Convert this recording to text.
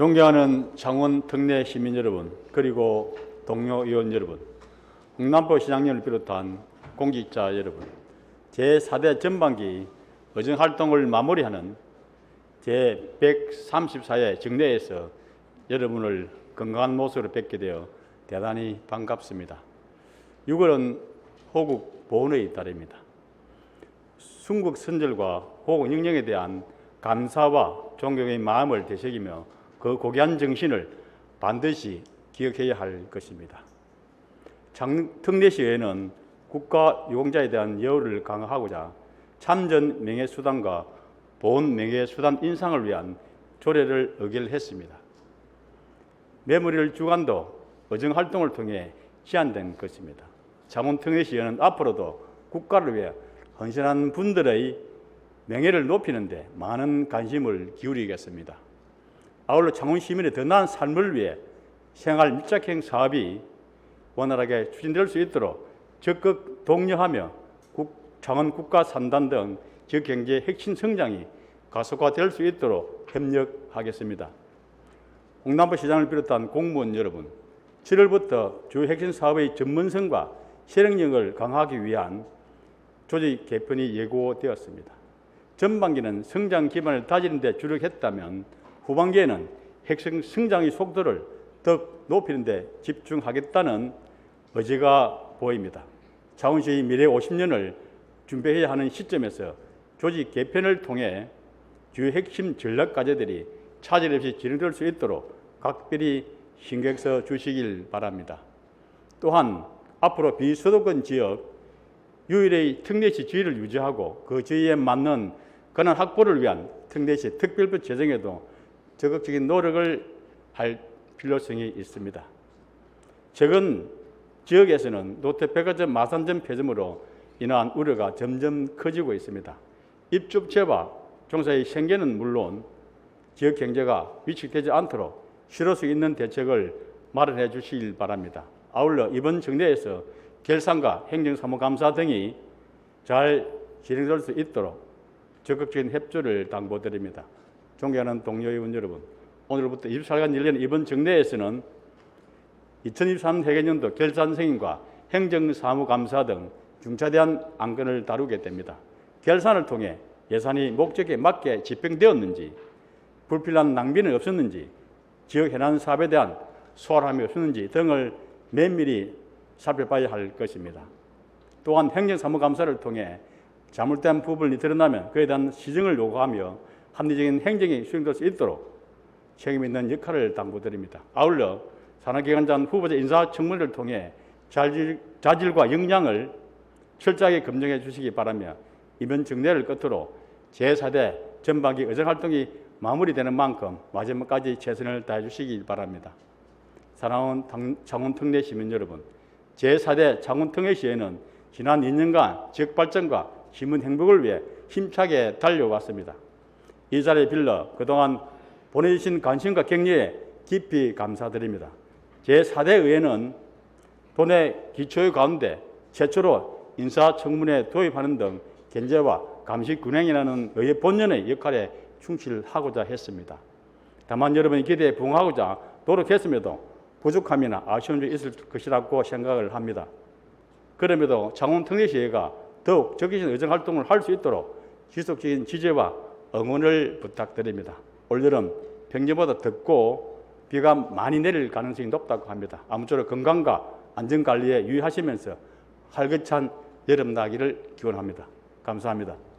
존경하는 창원 특내 시민 여러분 그리고 동료 의원 여러분 홍남포 시장님을 비롯한 공직자 여러분 제4대 전반기 의정 활동을 마무리하는 제134회 정례에서 여러분을 건강한 모습으로 뵙게 되어 대단히 반갑습니다. 6월은 호국 보훈의 달입니다. 순국 선절과 호국 영령에 대한 감사와 존경의 마음을 되새기며 그 고귀한 정신을 반드시 기억해야 할 것입니다. 특례시에는 국가 유공자에 대한 여우를 강화하고자 참전 명예수단과 보훈 명예수단 인상을 위한 조례를 의결했습니다. 메모리를 주관도 의정 활동을 통해 시안된 것입니다. 창원특례시에는 앞으로도 국가를 위해 헌신한 분들의 명예를 높이는데 많은 관심을 기울이겠습니다. 아울러 창원 시민의 더 나은 삶을 위해 생활 밀착형 사업이 원활하게 추진될 수 있도록 적극 독려하며 국, 창원 국가 산단 등 지역 경제 핵심 성장이 가속화될 수 있도록 협력하겠습니다. 홍남포 시장을 비롯한 공무원 여러분, 7월부터 주 핵심 사업의 전문성과 실행력을 강화하기 위한 조직 개편이 예고되었습니다. 전반기는 성장 기반을 다지는 데 주력했다면 후반기에는 핵심 성장의 속도를 더 높이는 데 집중하겠다는 의지가 보입니다. 창원시의 미래 50년을 준비해야 하는 시점에서 조직 개편을 통해 주요 핵심 전략 과제들이 차질 없이 진행될 수 있도록 각별히 신경 써 주시길 바랍니다. 또한 앞으로 비수도권 지역 유일의 특례시 지위를 유지하고 그 지위에 맞는 권한 확보를 위한 특례시 특별법 제정에도 적극적인 노력을 할 필요성이 있습니다. 최근 지역에서는 롯데백화점 마산점 폐점으로 인한 우려가 점점 커지고 있습니다. 입주업체와 종사의 생계는 물론 지역 경제가 위축되지 않도록 실효 수 있는 대책을 마련해 주시길 바랍니다. 아울러 이번 정례에서 결산과 행정사무감사 등이 잘 진행될 수 있도록 적극적인 협조를 당부드립니다. 존경하는 동료 의원 여러분, 오늘부터 24시간 열리는 이번 정례에서는 2023 회계년도 결산 승인과 행정사무감사 등 중차대한 안건을 다루게 됩니다. 결산을 통해 예산이 목적에 맞게 집행되었는지, 불필요한 낭비는 없었는지, 지역 해난 사업에 대한 소홀함이 없었는지 등을 면밀히 살펴봐야 할 것입니다. 또한 행정사무감사를 통해 잘못된 부분이 드러나면 그에 대한 시정을 요구하며 합리적인 행정이 수행될 수 있도록 책임 있는 역할을 당부드립니다. 아울러 산하기관장 후보자 인사청문회를 통해 자질, 자질과 역량을 철저하게 검증해 주시기 바라며 이번 정례를 끝으로 제4대 전반기 의정활동이 마무리되는 만큼 마지막까지 최선을 다해 주시기 바랍니다. 사랑하는 창원특례 시민 여러분, 제4대 창원특례 시에는 지난 2년간 지역 발전과 시민 행복을 위해 힘차게 달려왔습니다. 이 자리에 빌러 그동안 보내주신 관심과 격려에 깊이 감사드립니다. 제4대 의회는 돈의 기초의 가운데 최초로 인사청문회 도입하는 등 견제와 감시 균형이라는 의회 본연의 역할에 충실하고자 했습니다. 다만 여러분의 기대에 부응하고자 노력했음에도 부족함이나 아쉬운 점이 있을 것이라고 생각을 합니다. 그럼에도 창원특례시회가 더욱 적극적인 의정활동을 할 수 있도록 지속적인 지지와 응원을 부탁드립니다. 올여름 평년보다 덥고 비가 많이 내릴 가능성이 높다고 합니다. 아무쪼록 건강과 안전관리에 유의하시면서 활기찬 여름 나기를 기원합니다. 감사합니다.